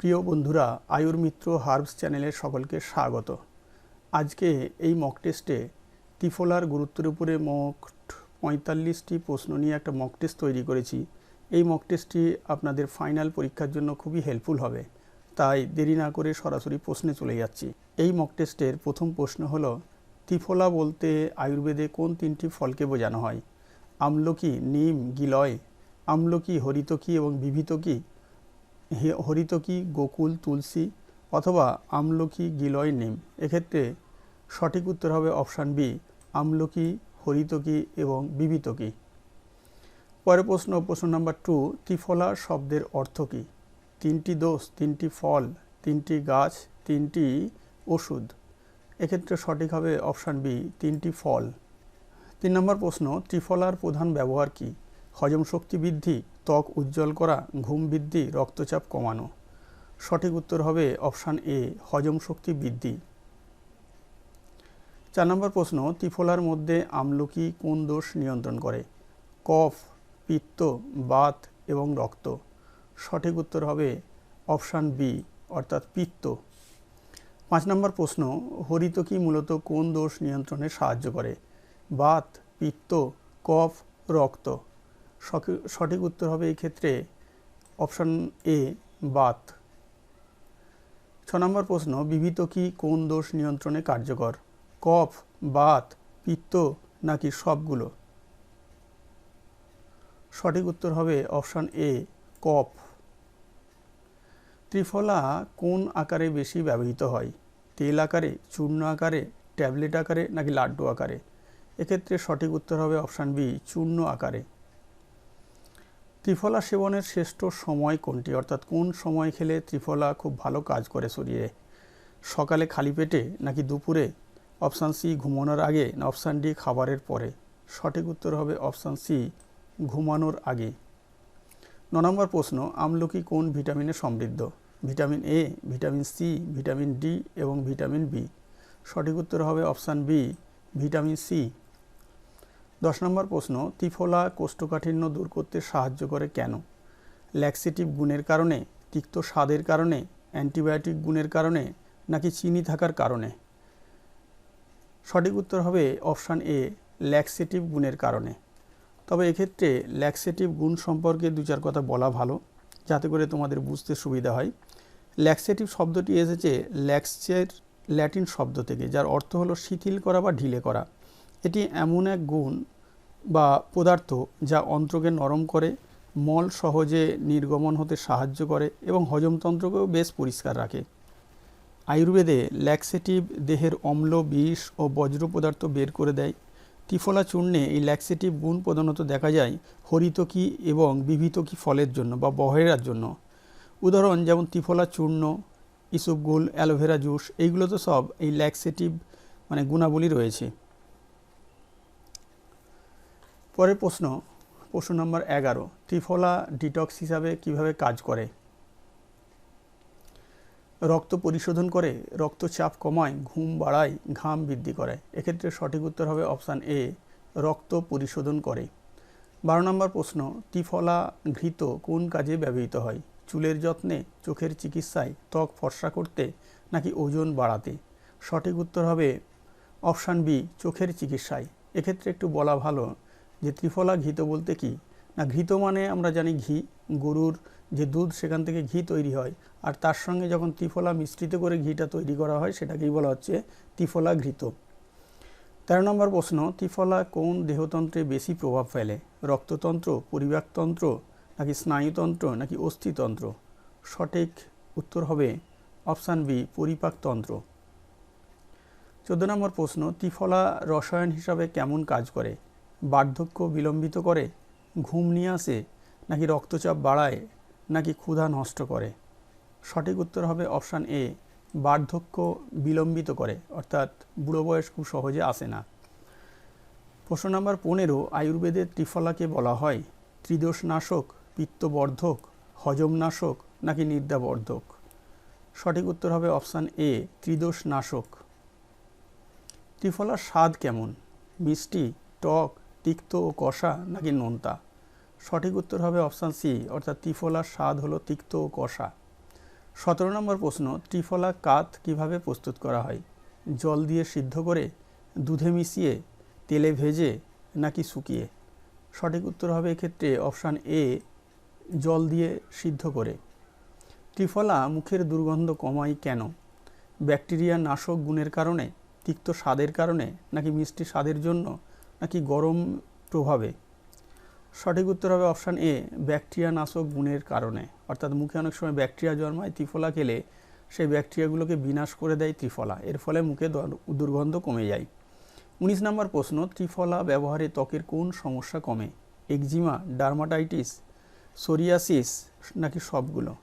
প্রিয় বন্ধুরা, আয়ুর মিত্র হার্বস চ্যানেলের সকলকে স্বাগত। আজকে এই মক টেস্টে ত্রিফলার গুরুত্বের উপরে মোট পঁয়তাল্লিশটি প্রশ্ন নিয়ে একটা মক টেস্ট তৈরি করেছি। এই মক টেস্টটি আপনাদের ফাইনাল পরীক্ষার জন্য খুবই হেল্পফুল হবে। তাই দেরি না করে সরাসরি প্রশ্নে চলে যাচ্ছি। এই মক টেস্টের প্রথম প্রশ্ন হলো ত্রিফলা বলতে আয়ুর্বেদে কোন তিনটি ফলকে বোঝানো হয়? আমলকি, নিম, গিলয়, আমলকি, হরিতকি এবং বিভিতকি হরিতকি, গোকুল, তুলসী অথবা আমলকি, গিলয়, নিম। এক্ষেত্রে সঠিক উত্তর হবে অপশান বি, আমলকি, হরিতকি এবং বিবিতকি। পরের প্রশ্ন প্রশ্ন নাম্বার টু, ত্রিফলা শব্দের অর্থ কী? তিনটি দোষ, তিনটি ফল, তিনটি গাছ, তিনটি ওষুধ। এক্ষেত্রে সঠিক হবে অপশান বি, তিনটি ফল। তিন নম্বর প্রশ্ন, ত্রিফলার প্রধান ব্যবহার কী? হজম শক্তি বৃদ্ধি ত্বক উজ্জ্বল করা, ঘুম বৃদ্ধি, রক্তচাপ কমানো। সঠিক উত্তর হবে অপশান এ, হজম শক্তি বৃদ্ধি। চার নম্বর প্রশ্ন ত্রিফলার মধ্যে আমলকি কোন দোষ নিয়ন্ত্রণ করে? কফ, পিত্ত, বাত এবং রক্ত। সঠিক উত্তর হবে অপশান বি, অর্থাৎ পিত্ত। পাঁচ নম্বর প্রশ্ন হরিতকি মূলত কোন দোষ নিয়ন্ত্রণে সাহায্য করে? বাত, পিত্ত, কফ, রক্ত। সঠিক উত্তর হবে এই ক্ষেত্রে অপশান এ, বাত। ছ নম্বর প্রশ্ন বিবিত কি কোন দোষ নিয়ন্ত্রণে কার্যকর? কফ, বাত, পিত্ত নাকি সবগুলো? সঠিক উত্তর হবে অপশান এ, কফ। ত্রিফলা কোন আকারে বেশি ব্যবহৃত হয়? তেল আকারে, চূর্ণ আকারে, ট্যাবলেট আকারে নাকি লাড্ডু আকারে? এক্ষেত্রে সঠিক উত্তর হবে অপশান বি, চূর্ণ আকারে। ত্রিফলা সেবনের শ্রেষ্ঠ সময় কোনটি? অর্থাৎ কোন সময় খেলে ত্রিফলা খুব ভালো কাজ করে শরীরে? সকালে খালি পেটে নাকি দুপুরে? অপশান সি, ঘুমানোর আগে না অপশান ডি, খাবারের পরে? সঠিক উত্তর হবে অপশান সি, ঘুমানোর আগে। ন নম্বর প্রশ্ন, আমলকি কোন ভিটামিনে সমৃদ্ধ? Vitamin A, vitamin C, vitamin D এবং ভিটামিন বি। সঠিক উত্তর হবে অপশান বি, ভিটামিন সি। দশ নম্বর প্রশ্ন ত্রিফলা কোষ্ঠকাঠিন্য দূর করতে সাহায্য করে কেন? ল্যাক্সেটিভ গুণের কারণে, তিক্ত স্বাদের কারণে অ্যান্টিবায়োটিক গুণের কারণে, নাকি চিনি থাকার কারণে? সঠিক উত্তর হবে অপশান এ ল্যাক্সেটিভ গুণের কারণে। তবে এক্ষেত্রে ল্যাক্সেটিভ গুণ সম্পর্কে দু চার কথা বলা ভালো, যাতে করে তোমাদের বুঝতে সুবিধা হয়। ল্যাক্সেটিভ শব্দটি এসেছে ল্যাক্সের ল্যাটিন শব্দ থেকে, যার অর্থ হলো শিথিল করা বা ঢিলে করা। এটি এমন এক গুণ বা পদার্থ যা অন্ত্রকে নরম করে, মল সহজে নির্গমন হতে সাহায্য করে এবং হজমতন্ত্রকেও বেশ পরিষ্কার রাখে। আয়ুর্বেদে ল্যাক্সেটিভ দেহের অম্ল, বিষ ও বজ্র পদার্থ বের করে দেয়। ত্রিফলা চূর্ণে এই ল্যাক্সেটিভ গুণ প্রধানত দেখা যায় হরিতকি এবং বিভিতকি ফলের জন্য বা বহেরার জন্য। উদাহরণ যেমন ত্রিফলা চূর্ণ ইসবগুল অ্যালোভেরা জুস এইগুলো তো সব এই ল্যাক্সেটিভ মানে গুণাবলী রয়েছে। পরের প্রশ্ন প্রশ্ন নম্বর এগারো, ত্রিফলা ডিটক্স হিসাবে কীভাবে কাজ করে? রক্ত পরিশোধন করে, রক্তচাপ কমায়, ঘুম বাড়ায়, ঘাম বৃদ্ধি করে। এক্ষেত্রে সঠিক উত্তর হবে অপশান এ, রক্ত পরিশোধন করে। বারো নম্বর প্রশ্ন, ত্রিফলা ঘৃত কোন কাজে ব্যবহৃত হয়? চুলের যত্নে, চোখের চিকিৎসায়, ত্বক ফর্সা করতে, নাকি ওজন বাড়াতে? সঠিক উত্তর হবে অপশান বি, চোখের চিকিৎসায়। এক্ষেত্রে একটু বলা ভালো যে ত্রিফলা ঘৃত বলতে কি? না, ঘৃত মানে আমরা জানি ঘি, গরুর যে দুধ সেখান থেকে ঘি তৈরি হয়। আর তার সঙ্গে যখন ত্রিফলা মিশ্রিত করে ঘিটা তৈরি করা হয়, সেটাকেই বলা হচ্ছে ত্রিফলা ঘৃত। তেরো নম্বর প্রশ্ন, ত্রিফলা কোন দেহতন্ত্রে বেশি প্রভাব ফেলে? রক্ততন্ত্র, পরিবাকতন্ত্র, নাকি স্নায়ুতন্ত্র, নাকি অস্থিতন্ত্র? সঠিক উত্তর হবে অপশান বি, পরিপাকতন্ত্র। চোদ্দ নম্বর প্রশ্ন, ত্রিফলা রসায়ন হিসাবে কেমন কাজ করে? বার্ধক্য বিলম্বিত করে, ঘুম নিয়ে আসে, নাকি রক্তচাপ বাড়ায়, নাকি ক্ষুধা নষ্ট করে? সঠিক উত্তর হবে অপশান এ, বার্ধক্য বিলম্বিত করে, অর্থাৎ বুড়ো বয়স খুব সহজে আসে না। প্রশ্ন নম্বর পনেরো, আয়ুর্বেদের ত্রিফলাকে বলা হয় ত্রিদোষনাশক, পিত্তবর্ধক, হজমনাশক, নাকি নিদ্রাবর্ধক? সঠিক উত্তর হবে অপশান এ, ত্রিদোষনাশক। ত্রিফলার স্বাদ কেমন? মিষ্টি, টক তিক্ত ও কষা নাকি নোনতা? সঠিক উত্তর হবে অপশান সি, অর্থাৎ ত্রিফলার স্বাদ হলো তিক্ত ও কষা। সতেরো নম্বর প্রশ্ন, ত্রিফলা কাত কীভাবে প্রস্তুত করা হয়? জল দিয়ে সিদ্ধ করে, দুধে মিশিয়ে, তেলে ভেজে নাকি শুকিয়ে? সঠিক উত্তর হবে এক্ষেত্রে অপশান এ, জল দিয়ে সিদ্ধ করে। ত্রিফলা মুখের দুর্গন্ধ কমায় কেন? ব্যাকটেরিয়া নাশক গুণের কারণে, তিক্ত স্বাদের কারণে নাকি মিষ্টি স্বাদের জন্য নাকি গরম প্রভাবে? সঠিক উত্তর হবে অপশান এ ব্যাকটেরিয়া নাশক গুণের কারণে। অর্থাৎ মুখে অনেক সময় ব্যাকটেরিয়া জন্মায়, ত্রিফলা খেলে সেই ব্যাকটেরিয়াগুলোকে বিনাশ করে দেয় ত্রিফলা। এর ফলে মুখে দর- দুর্গন্ধ কমে যায়। উনিশ নম্বর প্রশ্ন, ত্রিফলা ব্যবহারে ত্বকের কোন সমস্যা কমে? একজিমা, ডার্মাটাইটিস, সোরিয়াসিস নাকি সবগুলো?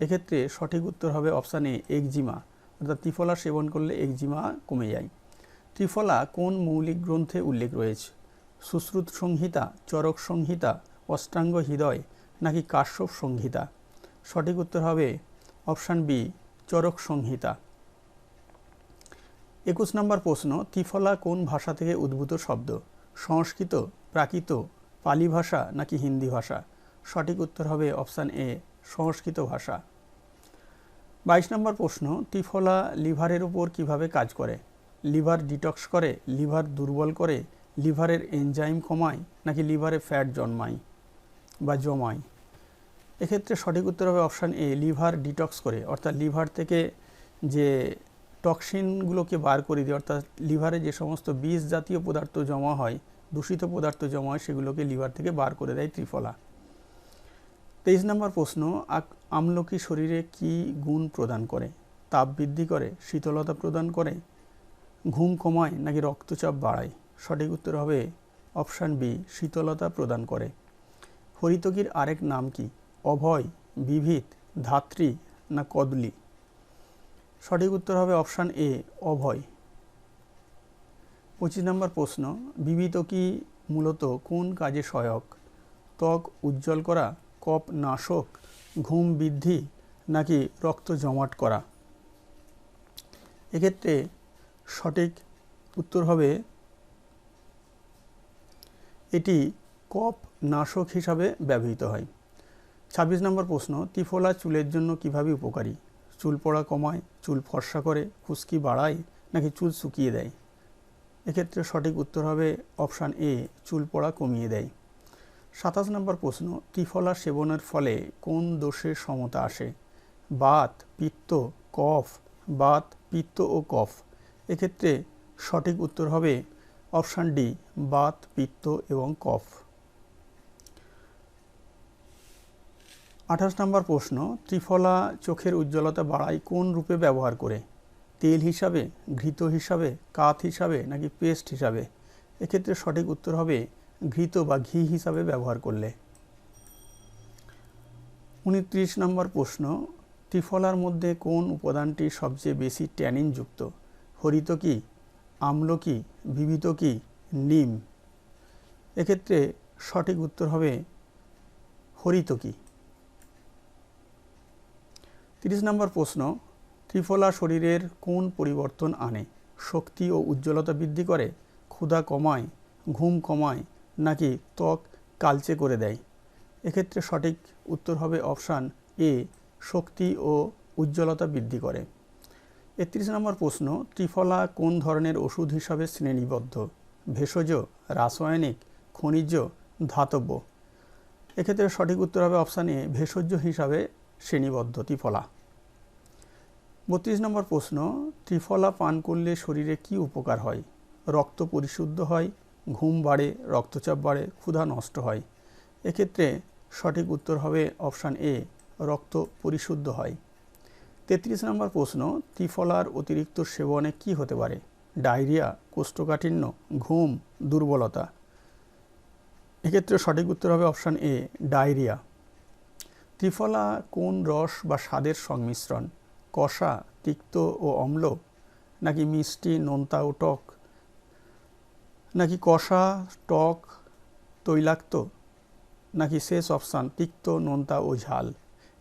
এক্ষেত্রে সঠিক উত্তর হবে অপশান এ, একজিমা। অর্থাৎ ত্রিফলা সেবন করলে একজিমা কমে যায়। ত্রিফলা কোন মৌলিক গ্রন্থে উল্লেখ রয়েছে? সুশ্রুত সংহিতা, চরক সংহিতা, অষ্টাঙ্গ হৃদয়, নাকি কাশ্যপ সংহিতা? সঠিক উত্তর হবে অপশান বি, চরক সংহিতা। একুশ নম্বর প্রশ্ন, ত্রিফলা কোন ভাষা থেকে উদ্ভূত শব্দ? সংস্কৃত, প্রাকৃত, পালি ভাষা, নাকি হিন্দি ভাষা? সঠিক উত্তর হবে অপশান এ, সংস্কৃত ভাষা। বাইশ নম্বর প্রশ্ন, ত্রিফলা লিভারের উপর কীভাবে কাজ করে? লিভার ডিটক্স করে, লিভার দুর্বল করে, লিভারের এনজাইম কমায় নাকি লিভারে ফ্যাট জন্মায় বা জমায়? এক্ষেত্রে সঠিক উত্তর হবে অপশান এ, লিভার ডিটক্স করে। অর্থাৎ লিভার থেকে যে টক্সিনগুলোকে বার করে দিয়ে, অর্থাৎ লিভারে যে সমস্ত বিষ জাতীয় পদার্থ জমা হয়, দূষিত পদার্থ জমা হয়, সেগুলোকে লিভার থেকে বার করে দেয় ত্রিফলা। তেইশ নম্বর প্রশ্ন আমলকি শরীরে কি গুণ প্রদান করে? তাপ বৃদ্ধি করে, শীতলতা প্রদান করে ঘুম কমায় নাকি রক্তচাপ বাড়ায়? সঠিক উত্তর হবে অপশান বি, শীতলতা প্রদান করে। হরিতকির আরেক নাম কি? অভয়, বিভিত, ধাত্রী না কদলি? সঠিক উত্তর হবে অপশান এ, অভয়। পঁচিশ নম্বর প্রশ্ন, বিবিত কি মূলত কোন কাজে সহায়ক? ত্বক উজ্জ্বল করা কপ নাশক, ঘুম বৃদ্ধি নাকি রক্ত জমাট করা? এক্ষেত্রে সঠিক উত্তর হবে এটি কপ নাশক হিসাবে ব্যবহৃত হয়। ছাব্বিশ নম্বর প্রশ্ন ত্রিফলা চুলের জন্য কীভাবে উপকারী? চুল পড়া কমায়, চুল ফর্সা করে, খুশকি বাড়ায়, নাকি চুল শুকিয়ে দেয়? এক্ষেত্রে সঠিক উত্তর হবে অপশান এ, চুল পড়া কমিয়ে দেয়। সাতাশ নম্বর প্রশ্ন ত্রিফলা সেবনের ফলে কোন দোষের সমতা আসে? বাত, পিত্ত, কফ, বাত, পিত্ত ও কফ। এক্ষেত্রে সঠিক উত্তর হবে অপশান ডি, বাত, পিত্ত এবং কফ। আঠাশ নম্বর প্রশ্ন, ত্রিফলা চোখের উজ্জ্বলতা বাড়ায় কোন রূপে ব্যবহার করে? তেল হিসাবে, ঘৃত হিসাবে, কাত হিসাবে নাকি পেস্ট হিসাবে? এক্ষেত্রে সঠিক উত্তর হবে ঘৃত বা ঘি হিসাবে ব্যবহার করলে। উনত্রিশ নম্বর প্রশ্ন, ত্রিফলার মধ্যে কোন উপাদানটি সবচেয়ে বেশি ট্যানিনযুক্ত হরিতকি আমলকি বিবিতকি নিম? এক্ষেত্রে সঠিক উত্তর হবে হরিতকি তিরিশ নম্বর প্রশ্ন, ত্রিফলা শরীরের কোন পরিবর্তন আনে? শক্তি ও উজ্জ্বলতা বৃদ্ধি করে, ক্ষুধা কমায়, ঘুম কমায়, নাকি ত্বক কালচে করে দেয়? এক্ষেত্রে সঠিক উত্তর হবে অপশান এ, শক্তি ও উজ্জ্বলতা বৃদ্ধি করে। একত্রিশ নম্বর প্রশ্ন, ত্রিফলা কোন ধরনের ওষুধ হিসাবে শ্রেণীবদ্ধ? ভেষজ, রাসায়নিক, খনিজ ধাতব্য এক্ষেত্রে সঠিক উত্তর হবে অপশান এ, ভেষজ হিসাবে শ্রেণীবদ্ধ ত্রিফলা। বত্রিশ নম্বর প্রশ্ন, ত্রিফলা পান করলে শরীরে কি উপকার হয়? রক্ত পরিশুদ্ধ হয়, ঘুম বাড়ে, রক্তচাপ বাড়ে, ক্ষুধা নষ্ট হয়। এক্ষেত্রে সঠিক উত্তর হবে অপশান এ, রক্ত পরিশুদ্ধ হয়। তেত্রিশ নম্বর প্রশ্ন ত্রিফলার অতিরিক্ত সেবনে কি হতে পারে? ডায়রিয়া, কোষ্ঠকাঠিন্য, ঘুম, দুর্বলতা। এক্ষেত্রে সঠিক উত্তর হবে অপশান এ, ডায়রিয়া। ত্রিফলা কোন রস বা স্বাদের সংমিশ্রণ? কষা, তিক্ত ও অম্ল? নাকি মিষ্টি, নোনতা ও টক? নাকি কষা, টক, তৈলাক্ত? নাকি শেষ অপশান, তিক্ত, নোনতা ও ঝাল?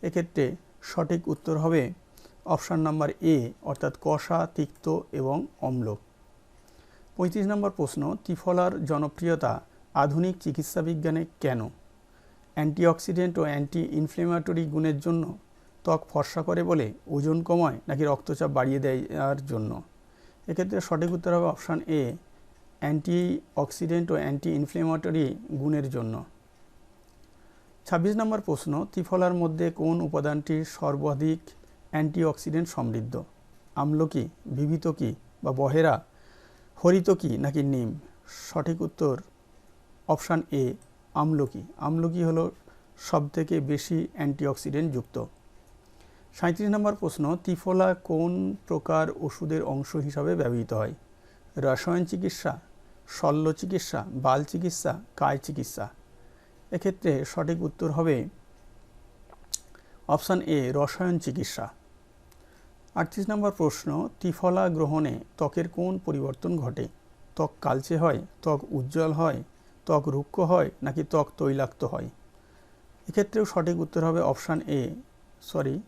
এক্ষেত্রে সঠিক উত্তর হবে অপশান নাম্বার এ, অর্থাৎ কষা, তিক্ত এবং অম্ল। পঁয়ত্রিশ নম্বর প্রশ্ন ত্রিফলার জনপ্রিয়তা আধুনিক চিকিৎসা বিজ্ঞানে কেন? অ্যান্টিঅক্সিডেন্ট ও অ্যান্টি ইনফ্লেমেটরি গুণের জন্য ত্বক ফর্সা করে বলে ওজন কমায় নাকি রক্তচাপ বাড়িয়ে দেওয়ার জন্য? এক্ষেত্রে সঠিক উত্তর হবে অপশান এ অ্যান্টি অক্সিডেন্ট ও অ্যান্টি ইনফ্লেমেটরি গুণের জন্য। ছাব্বিশ নম্বর প্রশ্ন ত্রিফলার মধ্যে কোন উপাদানটি সর্বাধিক অ্যান্টিঅক্সিডেন্ট সমৃদ্ধ। আমলকি বিভীতকি বা বহেরা হরিতকি নাকি নিম? সঠিক উত্তর অপশান এ আমলকি আমলকি হলো সবথেকে বেশি অ্যান্টিঅক্সিডেন্ট যুক্ত। সাঁত্রিশ নম্বর প্রশ্ন ত্রিফলা কোন প্রকার ওষুধের অংশ হিসাবে ব্যবহৃত হয়? রসায়ন চিকিৎসা, শল্য চিকিৎসা, বাল চিকিৎসা, কায় চিকিৎসা। এক্ষেত্রে সঠিক উত্তর হবে অপশান এ, রসায়ন চিকিৎসা। আটত্রিশ নম্বর প্রশ্ন ত্রিফলা গ্রহণে ত্বকের কোন পরিবর্তন ঘটে? ত্বক কালচে হয়, ত্বক উজ্জ্বল হয়, ত্বক রুক্ষ হয়, নাকি ত্বক তৈলাক্ত হয়? এক্ষেত্রেও সঠিক উত্তর হবে অপশান এ, সরি,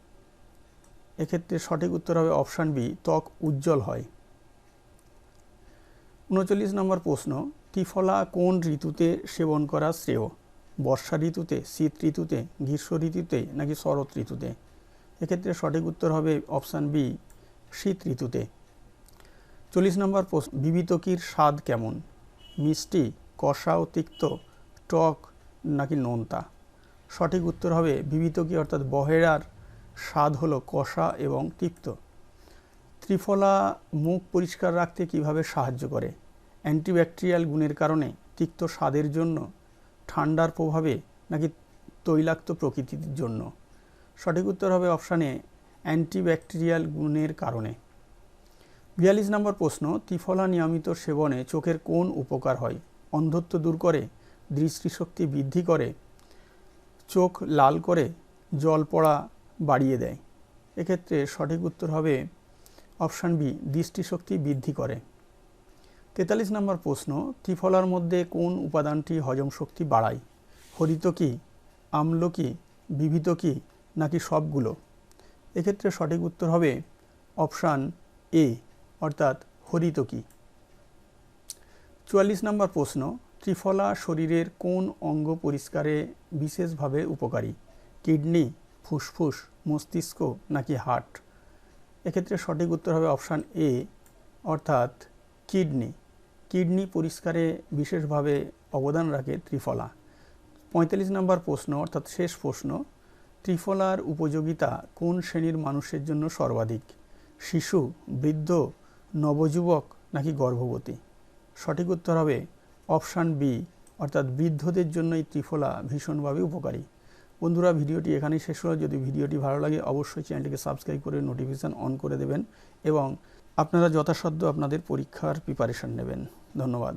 এক্ষেত্রে সঠিক উত্তর হবে অপশান বি, ত্বক উজ্জ্বল হয়। উনচল্লিশ নম্বর প্রশ্ন ত্রিফলা কোন ঋতুতে সেবন করা শ্রেয়? বর্ষা ঋতুতে, শীত ঋতুতে, গ্রীষ্ম ঋতুতে, নাকি শরৎ ঋতুতে? এক্ষেত্রে সঠিক উত্তর হবে অপশান বি, শীত ঋতুতে। চল্লিশ নম্বর প্রশ্ন, বিবিতকির স্বাদ কেমন? মিষ্টি, কষা ও তিক্ত, টক নাকি নোনতা? সঠিক উত্তর হবে বিবিতকি, অর্থাৎ বহেরার স্বাদ হলো কষা এবং তিক্ত। ত্রিফলা মুখ পরিষ্কার রাখতে কীভাবে সাহায্য করে? অ্যান্টিব্যাকটেরিয়াল গুণের কারণে তিক্ত স্বাদের জন্য, ঠান্ডার প্রভাবে নাকি তৈলাক্ত প্রকৃতির জন্য? সঠিক উত্তর হবে অপশানে অ্যান্টিব্যাকটেরিয়াল গুণের কারণে। বিয়াল্লিশ নম্বর প্রশ্ন ত্রিফলা নিয়মিত সেবনে চোখের কোন উপকার হয়? অন্ধত্ব দূর করে, দৃষ্টিশক্তি বৃদ্ধি করে, চোখ লাল করে, জল পড়া বাড়িয়ে দেয়। এক্ষেত্রে সঠিক উত্তর হবে অপশান বি, দৃষ্টিশক্তি বৃদ্ধি করে। তেতাল্লিশ নম্বর প্রশ্ন ত্রিফলার মধ্যে কোন উপাদানটি হজম শক্তি বাড়ায়? হরিতকি আমলকি বিভীতকি নাকি সবগুলো? এক্ষেত্রে সঠিক উত্তর হবে অপশান এ, অর্থাৎ হরিতকি চুয়াল্লিশ নম্বর প্রশ্ন, ত্রিফলা শরীরের কোন অঙ্গ পরিষ্কারে বিশেষভাবে উপকারী? কিডনি, ফুসফুস, মস্তিষ্ক নাকি হার্ট? এক্ষেত্রে সঠিক উত্তর হবে অপশান এ, অর্থাৎ কিডনি। কিডনি পরিষ্কারে বিশেষভাবে অবদান রাখে ত্রিফলা। পঁয়তাল্লিশ নম্বর প্রশ্ন, অর্থাৎ শেষ প্রশ্ন ত্রিফলার উপযোগিতা কোন শ্রেণির মানুষের জন্য সর্বাধিক? শিশু, বৃদ্ধ, নবযুবক নাকি গর্ভবতী? সঠিক উত্তর হবে অপশান বি, অর্থাৎ বৃদ্ধদের জন্য এই ত্রিফলা ভীষণভাবে উপকারী। বন্ধুরা, ভিডিওটি এখানেই শেষ হলো। যদি ভিডিওটি ভালো লাগে, অবশ্যই চ্যানেলটিকে সাবস্ক্রাইব করে নোটিফিকেশান অন করে দেবেন এবং আপনারা যথাসাধ্য আপনাদের পরীক্ষার প্রিপারেশান নেবেন। ধন্যবাদ।